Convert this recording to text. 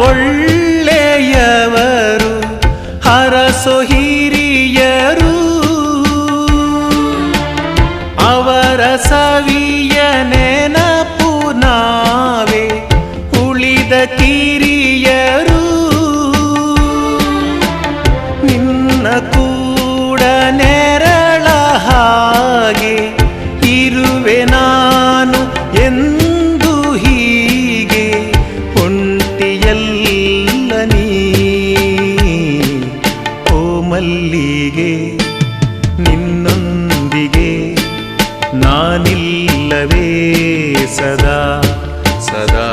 ಒಳ್ಳೆಯವರು ಹರಸು ಹಿರಿಯರು. ಅವರ ಸವಿಯ ನೆನಪು ನಾವೇ ಉಳಿದ ಕಿರಿಯರು. ನಿನ್ನ ಕೂಡ ನೀ ಓ ಮಲ್ಲಿಗೆ ನಿನ್ನೊಂದಿಗೆ ನಾನಿಲ್ಲವೇ ಸದಾ. ಸದಾ